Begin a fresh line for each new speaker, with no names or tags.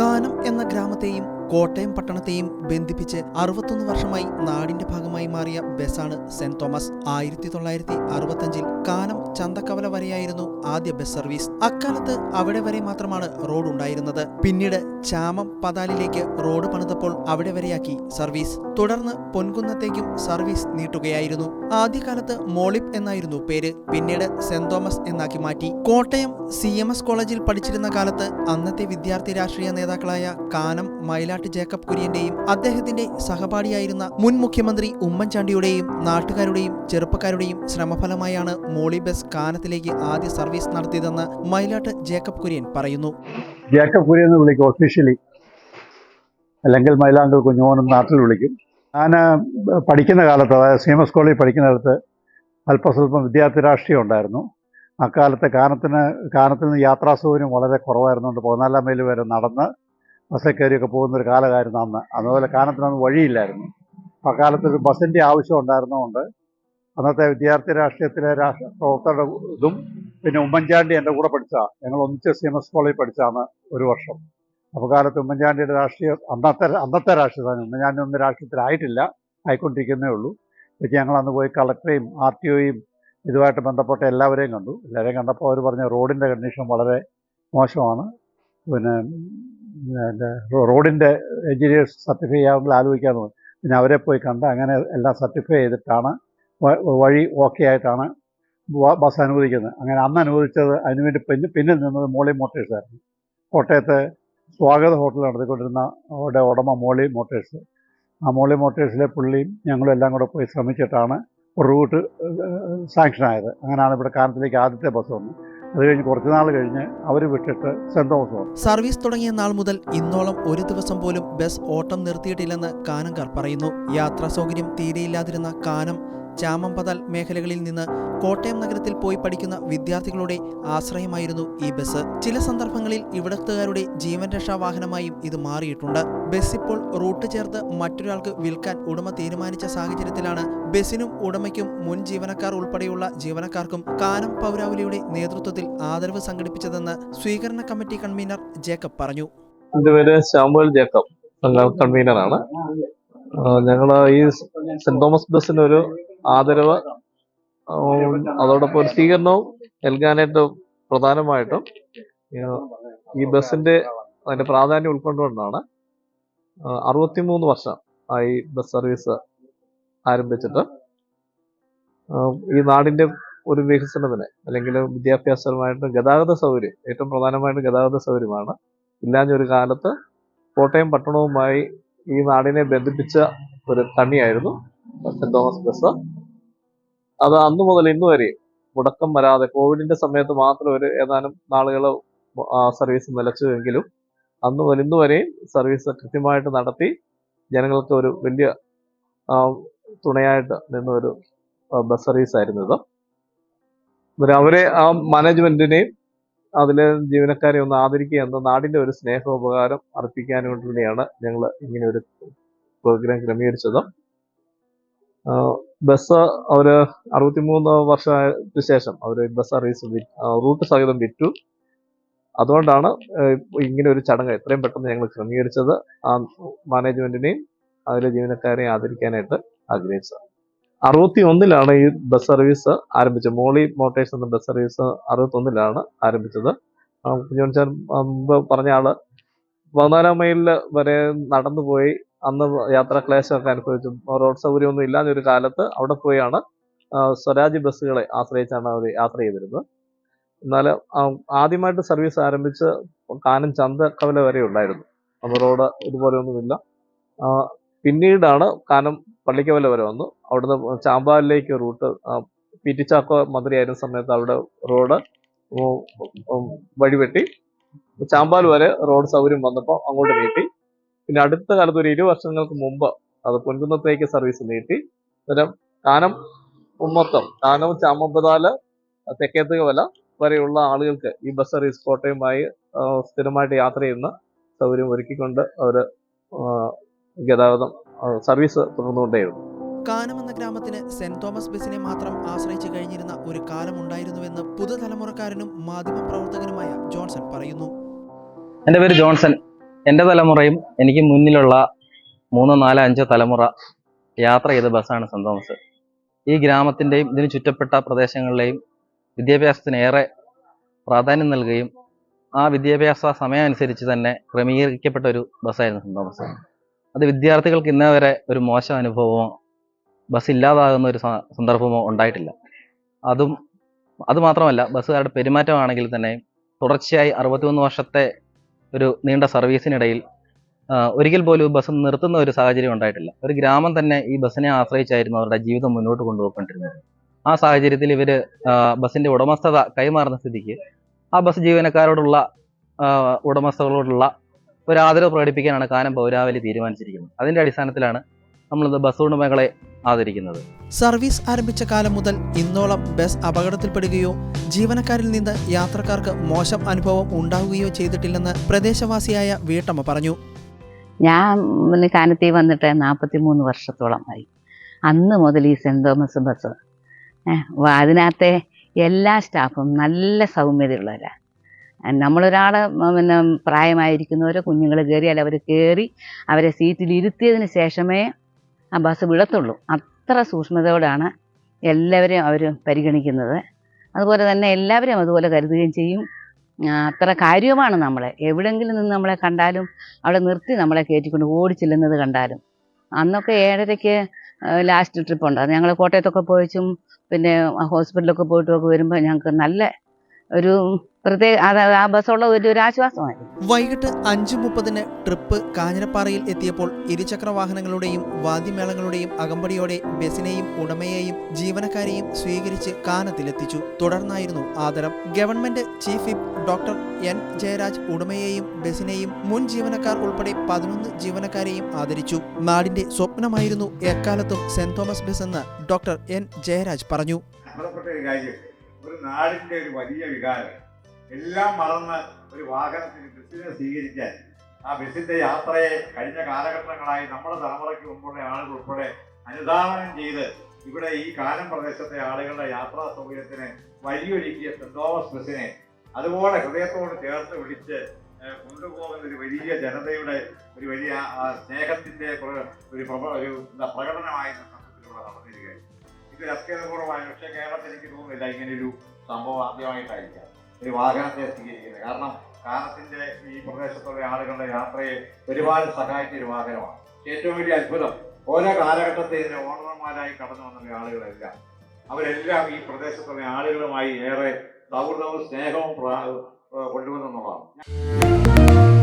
കാനം എന്ന ഗ്രാമത്തെയും കോട്ടയം പട്ടണത്തെയും ബന്ധിപ്പിച്ച് അറുപത്തൊന്ന് വർഷമായി നാടിന്റെ ഭാഗമായി മാറിയ ബസ്സാണ് സെന്റ് തോമസ്. ആയിരത്തി തൊള്ളായിരത്തി അറുപത്തഞ്ചിൽ കാനം ചന്തക്കവല വരെയായിരുന്നു ആദ്യ ബസ് സർവീസ്. അക്കാലത്ത് അവിടെ വരെ മാത്രമാണ് റോഡ് ഉണ്ടായിരുന്നത്. പിന്നീട് ചാമം പതാലിലേക്ക് റോഡ് പണിതപ്പോൾ അവിടെ വരെയാക്കി സർവീസ്. തുടർന്ന് പൊൻകുന്നത്തേക്കും സർവീസ് നീട്ടുകയായിരുന്നു. ആദ്യകാലത്ത് മോളിപ്പ് എന്നായിരുന്നു പേര്. പിന്നീട് സെന്റ് തോമസ് എന്നാക്കി മാറ്റി. കോട്ടയം സി കോളേജിൽ പഠിച്ചിരുന്ന കാലത്ത് അന്നത്തെ വിദ്യാർത്ഥി രാഷ്ട്രീയ നേതാക്കളായ കാനം മയിലാട്ട് ജേക്കബ് കുര്യന്റെയും അദ്ദേഹത്തിന്റെ സഹപാഠിയായിരുന്ന മുൻ മുഖ്യമന്ത്രി ഉമ്മൻചാണ്ടിയുടെയും നാട്ടുകാരുടെയും ചെറുപ്പക്കാരുടെയും ശ്രമഫലമായാണ് മോളി ബസ് കാനത്തിലേക്ക് ആദ്യ സർവീസ് നടത്തിയതെന്ന് മൈലാട്ട് ജേക്കബ് കുര്യൻ പറയുന്നു.
ജേക്കബ് കുര്യൻ എന്ന് വിളിക്കും ഒഫീഷ്യലി അല്ലെങ്കിൽ മൈലാങ്കൽ കുഞ്ഞുമോനും നാട്ടിൽ വിളിക്കും. ഞാൻ പഠിക്കുന്ന കാലത്ത് അതായത് സി എം എസ് കോളേജിൽ പഠിക്കുന്ന കാലത്ത് അല്പസ്വല്പം വിദ്യാർത്ഥി രാഷ്ട്രീയം ഉണ്ടായിരുന്നു. അക്കാലത്ത് കാനത്തിന് നിന്ന് യാത്രാ സൗകര്യം വളരെ കുറവായിരുന്നുകൊണ്ട് പതിനാലാം മൈൽ വരെ നടന്ന് ബസ്സിൽ കയറിയൊക്കെ പോകുന്ന ഒരു കാലമായിരുന്നു അന്ന്. അതുപോലെ കാനത്തിനൊന്നും വഴിയില്ലായിരുന്നു. ആ കാലത്ത് ഒരു ബസ്സിന്റെ ആവശ്യം ഉണ്ടായിരുന്നതുകൊണ്ട് അന്നത്തെ വിദ്യാർത്ഥി രാഷ്ട്രീയത്തിലെ രാഷ്ട്ര പ്രവർത്തകരുടെ ഇതും പിന്നെ ഉമ്മൻചാണ്ടി എന്റെ കൂടെ പഠിച്ചാൽ ഞങ്ങൾ ഒന്നിച്ച് സി എം എസ് കോളേജിൽ പഠിച്ചാണ് ഒരു വർഷം. അപ്പോൾ കാലത്ത് ഉമ്മൻചാണ്ടിയുടെ രാഷ്ട്രീയ അന്നത്തെ അന്നത്തെ രാഷ്ട്രീയമാണ് ഉമ്മൻചാണ്ടി ഒന്നും രാഷ്ട്രീയത്തിലായിട്ടില്ല ആയിക്കൊണ്ടിരിക്കുന്നേ ഉള്ളൂ. പക്ഷേ ഞങ്ങൾ അന്ന് പോയി കളക്ടറേയും ആർ ടി ഒയും ഇതുമായിട്ട് ബന്ധപ്പെട്ട എല്ലാവരെയും കണ്ടു. എല്ലാവരെയും കണ്ടപ്പോൾ അവർ പറഞ്ഞ റോഡിന്റെ കണ്ടീഷൻ വളരെ മോശമാണ്. പിന്നെ റോഡിന്റെ എഞ്ചിനീയേഴ്സ് സർട്ടിഫൈ ചെയ്യാമെങ്കിൽ ആലോചിക്കാമെന്ന്. പിന്നെ അവരെ പോയി കണ്ട് അങ്ങനെ എല്ലാം സർട്ടിഫൈ ചെയ്തിട്ടാണ് വഴി ഓക്കെ ആയിട്ടാണ് ബസ് അനുവദിക്കുന്നത്. അങ്ങനെ അന്ന് അനുവദിച്ചത് അതിനുവേണ്ടി പിന്നെ പിന്നിൽ നിന്നത് മോളി മോട്ടേഴ്സായിരുന്നു കോട്ടയത്ത് സ്വാഗത ഹോട്ടൽ നടത്തിക്കൊണ്ടിരുന്ന അവിടെ ഉടമ മോളി മോട്ടേഴ്സ്. ആ മോളി മോട്ടേഴ്സിലെ പുള്ളിയും ഞങ്ങളും എല്ലാം കൂടെ പോയി ശ്രമിച്ചിട്ടാണ് റൂട്ട് സാങ്ഷനായത്. അങ്ങനെയാണ് ഇവിടെ കാനത്തിലേക്ക് ആദ്യത്തെ ബസ് വന്നത്. അത് കഴിഞ്ഞ് കുറച്ച് നാൾ കഴിഞ്ഞ് അവർ വിട്ടിട്ട് സെന്റ്
സർവീസ് തുടങ്ങിയ നാൾ മുതൽ ഇന്നോളം ഒരു ദിവസം പോലും ബസ് ഓട്ടം നിർത്തിയിട്ടില്ലെന്ന് കാനംകാർ പറയുന്നു. യാത്രാ സൗകര്യം തീരെയില്ലാതിരുന്ന കാനം ചാമമ്പതൽ മേഖലകളിൽ നിന്ന് കോട്ടയം നഗരത്തിൽ പോയി പഠിക്കുന്ന വിദ്യാർത്ഥികളുടെ ആശ്രയമായിരുന്നു ഈ ബസ്. ചില സന്ദർഭങ്ങളിൽ ഇവിടത്തുകാരുടെ ജീവൻ രക്ഷാ വാഹനമായും ഇത് മാറിയിട്ടുണ്ട്. ബസ് ഇപ്പോൾ റൂട്ട് ചേർത്ത് മറ്റൊരാൾക്ക് വിൽക്കാൻ ഉടമ തീരുമാനിച്ച സാഹചര്യത്തിലാണ് ബസിനും ഉടമയ്ക്കും മുൻ ജീവനക്കാർ ഉൾപ്പെടെയുള്ള ജീവനക്കാർക്കും കാനം പൗരാവലിയുടെ നേതൃത്വത്തിൽ ആദരവ് സംഘടിപ്പിച്ചതെന്ന് സ്വീകരണ കമ്മിറ്റി കൺവീനർ ജേക്കബ് പറഞ്ഞു.
ജേക്കബ് ഞങ്ങൾ ഈ സെന്റ് തോമസ് ബസ്സിന് ഒരു ആദരവ് അതോടൊപ്പം ഒരു സ്വീകരണവും നൽകാനായിട്ട് പ്രധാനമായിട്ടും ഈ ബസ്സിന്റെ അതിന്റെ പ്രാധാന്യം ഉൾക്കൊണ്ടുകൊണ്ടാണ് അറുപത്തിമൂന്ന് വർഷം ആയി ബസ് സർവീസ് ആരംഭിച്ചിട്ട് ഈ നാടിന്റെ ഒരു വികസനത്തിന് അല്ലെങ്കിൽ വിദ്യാഭ്യാസപരമായിട്ട് ഗതാഗത സൗകര്യം ഏറ്റവും പ്രധാനമായിട്ട് ഗതാഗത സൗകര്യമാണ്. ഇല്ലാഞ്ഞൊരു കാലത്ത് കോട്ടയം പട്ടണവുമായി ഈ നാടിനെ ബന്ധിപ്പിച്ച ഒരു കണ്ണിയായിരുന്നു സെന്റ് തോമസ് ബസ്. അത് അന്ന് മുതൽ ഇന്ന് വരെ മുടക്കം വരാതെ കോവിഡിന്റെ സമയത്ത് മാത്രം ഒരു ഏതാനും നാളുകൾ സർവീസ് നിലച്ചുവെങ്കിലും അന്ന് മുതൽ ഇന്ന് വരെയും സർവീസ് കൃത്യമായിട്ട് നടത്തി ജനങ്ങൾക്ക് ഒരു വലിയ തുണയായിട്ട് നിന്ന ഒരു ബസ് സർവീസ് ആയിരുന്നു ഇത്. അവരെ ആ മാനേജ്മെന്റിനെയും അതിലെ ജീവനക്കാരെ ഒന്ന് ആദരിക്കുക എന്ന നാടിന്റെ ഒരു സ്നേഹ ഉപകാരം അർപ്പിക്കാൻ തന്നെയാണ് ഞങ്ങൾ ഇങ്ങനെ ഒരു പ്രോഗ്രാം ക്രമീകരിച്ചത്. ബസ് അവർ അറുപത്തിമൂന്ന് വർഷത്തിന് ശേഷം അവർ ബസ് സർവീസ് റൂട്ട് സഹിതം വിറ്റു. അതുകൊണ്ടാണ് ഇങ്ങനെ ഒരു ചടങ്ങ് എത്രയും പെട്ടെന്ന് ഞങ്ങൾ ക്രമീകരിച്ചത്. ആ മാനേജ്മെന്റിനെയും അതിലെ ജീവനക്കാരെയും ആദരിക്കാനായിട്ട് ആഗ്രഹിച്ചത്. അറുപത്തി ഒന്നിലാണ് ഈ ബസ് സർവീസ് ആരംഭിച്ചത്. മോളി മോട്ടേഴ്സ് എന്ന ബസ് സർവീസ് അറുപത്തി ഒന്നിലാണ് ആരംഭിച്ചത്. ആ, കുഞ്ഞോൻചാൻ മുമ്പ് പറഞ്ഞ ആൾ പതിനാലാം മൈലിൽ വരെ നടന്നു പോയി അന്ന് യാത്രാ ക്ലേശമൊക്കെ അനുഭവിച്ചു. റോഡ് സൗകര്യമൊന്നും ഇല്ലാത്ത ഒരു കാലത്ത് അവിടെ പോയാണ് സ്വരാജ് ബസ്സുകളെ ആശ്രയിച്ചാണ് അവർ യാത്ര ചെയ്തിരുന്നത്. എന്നാൽ ആദ്യമായിട്ട് സർവീസ് ആരംഭിച്ച് കാനം ചന്ത കവല വരെ ഉണ്ടായിരുന്നു. അന്ന് റോഡ് ഇതുപോലെയൊന്നുമില്ല. പിന്നീടാണ് കാനം പള്ളിക്കവല വരെ വന്നു. അവിടുന്ന് ചാമ്പാലിലേക്ക് റൂട്ട് പി ടി ചാക്കോ മന്ത്രിയായിരുന്ന സമയത്ത് അവിടെ റോഡ് വഴിവെട്ടി. ചാമ്പാൽ വരെ റോഡ് സൗകര്യം വന്നപ്പോൾ അങ്ങോട്ട് നീട്ടി. പിന്നെ അടുത്ത കാലത്ത് ഒരു ഇരു വർഷങ്ങൾക്ക് മുമ്പ് അത് പൊൻകുന്നത്തേക്ക് സർവീസ് നീട്ടി. അന്നേരം കാനം മൊത്തം കാനം ചാമ്പതാൽ തെക്കേത്തുകവല വരെയുള്ള ആളുകൾക്ക് ഈ ബസ് സർവീസ് കോട്ടയമായി സ്ഥിരമായിട്ട് യാത്ര ചെയ്യുന്ന സൗകര്യം ഒരുക്കിക്കൊണ്ട് അവർ ഗതാഗതം സർവീസ് തുടർന്നുകൊണ്ടേയിരുന്നു.
കാനം എന്ന ഗ്രാമത്തിന് സെന്റ് തോമസ് ബസിനെ മാത്രം ആശ്രയിച്ചു കഴിഞ്ഞിരുന്ന ഒരു കാലമുണ്ടായിരുന്നുവെന്ന് പുതുതലമുറക്കാരനും മാധ്യമപ്രവർത്തകനുമായ ജോൺസൺ പറയുന്നു.
എന്റെ പേര് ജോൺസൺ. എന്റെ തലമുറയും എനിക്ക് മുന്നിലുള്ള മൂന്നോ നാലോ അഞ്ചോ തലമുറ യാത്ര ചെയ്ത ബസ്സാണ് സെന്റ് തോമസ്. ഈ ഗ്രാമത്തിന്റെയും ഇതിന് ചുറ്റപ്പെട്ട പ്രദേശങ്ങളിലെയും വിദ്യാഭ്യാസത്തിന് ഏറെ പ്രാധാന്യം നൽകുകയും ആ വിദ്യാഭ്യാസ സമയം അനുസരിച്ച് തന്നെ ക്രമീകരിക്കപ്പെട്ട ഒരു ബസ്സായിരുന്നു സെന്റ് തോമസ്. അത് വിദ്യാർത്ഥികൾക്ക് ഇന്നേ വരെ ഒരു മോശം അനുഭവമോ ബസ് ഇല്ലാതാകുന്ന ഒരു സന്ദർഭമോ ഉണ്ടായിട്ടില്ല. അതും അതുമാത്രമല്ല ബസ്സുകാരുടെ പെരുമാറ്റമാണെങ്കിൽ തന്നെ തുടർച്ചയായി അറുപത്തിമൂന്ന് വർഷത്തെ ഒരു നീണ്ട സർവീസിനിടയിൽ ഒരിക്കൽ പോലും ബസ് നിർത്തുന്ന ഒരു സാഹചര്യം ഉണ്ടായിട്ടില്ല. ഒരു ഗ്രാമം തന്നെ ഈ ബസ്സിനെ ആശ്രയിച്ചായിരുന്നു അവരുടെ ജീവിതം മുന്നോട്ട് കൊണ്ടുപോയിക്കൊണ്ടിരുന്നത്. ആ സാഹചര്യത്തിൽ ഇവർ ബസ്സിന്റെ ഉടമസ്ഥത കൈമാറുന്ന സ്ഥിതിക്ക് ആ ബസ് ജീവനക്കാരോടുള്ള ഉടമസ്ഥകളോടുള്ള ഒരു ആദരവ് പ്രകടിപ്പിക്കാനാണ് കാനം പൗരാവലി തീരുമാനിച്ചിരിക്കുന്നത്. അതിന്റെ അടിസ്ഥാനത്തിലാണ് നമ്മളിത് ബസ് ഉടമകളെ ആദരിക്കുന്നത്.
സർവീസ് ആരംഭിച്ച കാലം മുതൽ ഇന്നോളം ബസ് അപകടത്തിൽപ്പെടുകയോ ജീവനക്കാരിൽ നിന്ന് യാത്രക്കാർക്ക് മോശം അനുഭവം ഉണ്ടാവുകയോ ചെയ്തിട്ടില്ലെന്ന് പ്രദേശവാസിയായ വീട്ടമ്മ പറഞ്ഞു.
ഞാൻ കാനത്തി വന്നിട്ട് നാൽപ്പത്തി മൂന്ന് വർഷത്തോളം ആയി. അന്ന് മുതൽ ഈ സെന്റ് തോമസ് ബസ് അതിനകത്തെ എല്ലാ സ്റ്റാഫും നല്ല സൗമ്യതയുള്ളവരാണ് നമ്മളൊരാൾ പിന്നെ പ്രായമായിരിക്കുന്നവരോ കുഞ്ഞുങ്ങൾ കയറിയാൽ അവർ കയറി അവരെ സീറ്റിൽ ഇരുത്തിയതിന് ശേഷമേ ആ ബസ് വിടത്തുള്ളൂ. അത്ര സൂക്ഷ്മതയോടാണ് എല്ലാവരെയും അവർ പരിഗണിക്കുന്നത്. അതുപോലെ തന്നെ എല്ലാവരെയും അതുപോലെ കരുതുകയും ചെയ്യും. അത്ര കാര്യമാണ് നമ്മളെ. എവിടെങ്കിലും നിന്ന് നമ്മളെ കണ്ടാലും അവിടെ നിർത്തി നമ്മളെ കയറ്റിക്കൊണ്ട് ഓടിച്ചില്ലെന്നത് കണ്ടാലും. അന്നൊക്കെ ഏഴരയ്ക്ക് ലാസ്റ്റ് ട്രിപ്പ് ഉണ്ട്. അത് ഞങ്ങൾ കോട്ടയത്തൊക്കെ പോയിച്ചും പിന്നെ ഹോസ്പിറ്റലൊക്കെ പോയിട്ടും ഒക്കെ വരുമ്പോൾ ഞങ്ങൾക്ക് നല്ല ഒരു പ്രത്യേക ആ ബസ്സുള്ള ഒരു ആശ്വാസമായിരുന്നു
വൈകിട്ട് അഞ്ച് മുപ്പതിന് ട്രിപ്പ് കാഞ്ഞിരപ്പാറയിൽ എത്തിയപ്പോൾ ഇരുചക്ര വാഹനങ്ങളുടെയും വാദ്യമേളങ്ങളുടെയും അകമ്പടിയോടെ ബസിനെയും ഉടമയെയും ജീവനക്കാരെയും സ്വീകരിച്ച് കാനത്തിലെത്തിച്ചു. തുടർന്നായിരുന്നു ആദരം. Government chief whip doctor N Jayaraj ഉടമയെയും ബസിനെയും മുൻ ജീവനക്കാർ ഉൾപ്പെടെ പതിനൊന്ന് ജീവനക്കാരെയും ആദരിച്ചു. നാടിന്റെ സ്വപ്നമായിരുന്നു എക്കാലത്തും സെന്റ് തോമസ് ബസ് എന്ന് ഡോക്ടർ എൻ ജയരാജ് പറഞ്ഞു.
ഒരു നാടിന്റെ ഒരു വലിയ വികാരം. എല്ലാം മറന്ന് ഒരു വാഹനത്തിന് ബസ്സിനെ സ്വീകരിക്കാൻ ആ ബസ്സിന്റെ യാത്രയെ കഴിഞ്ഞ കാലഘട്ടങ്ങളായി നമ്മുടെ തലമുറയ്ക്ക് മുമ്പുള്ള ആളുകൾ ഉൾപ്പെടെ അനുധാവനം ചെയ്ത് ഇവിടെ ഈ കാനം പ്രദേശത്തെ ആളുകളുടെ യാത്രാ സൗകര്യത്തിന് വഴിയൊരുക്കിയ തോമസ് ബസ്സിനെ അതുപോലെ ഹൃദയത്തോട് ചേർത്ത് വിളിച്ച് കൊണ്ടുപോകുന്ന ഒരു വലിയ ജനതയുടെ ഒരു വലിയ സ്നേഹത്തിന്റെ ഒരു ഒരു പ്രകടനമായി സംഘത്തിലൂടെ നടന്നിരിക്കുകയാണ്. ഇത് അത്യന്തപൂർവമായി പക്ഷേ കേരളത്തിൽ എനിക്ക് തോന്നുന്നില്ല ഇങ്ങനെയൊരു സംഭവം ആദ്യമായിട്ടായിരിക്കാം. ഒരു വാഹനത്തെ സ്വീകരിക്കുന്നത് കാരണം കാലത്തിന്റെ ഈ പ്രദേശത്തുള്ള ആളുകളുടെ യാത്രയെ ഒരുപാട് സഹായിച്ച ഒരു വാഹനമാണ്. ഏറ്റവും വലിയ അത്ഭുതം ഓരോ കാലഘട്ടത്തെ ഇതിന്റെ ഓണർമാരായി കടന്നു വന്ന ആളുകളെല്ലാം. അവരെല്ലാം ഈ പ്രദേശത്തുള്ള ആളുകളുമായി ഏറെ സൗഹൃദവും സ്നേഹവും കൊണ്ടുവന്നെന്നുള്ളതാണ്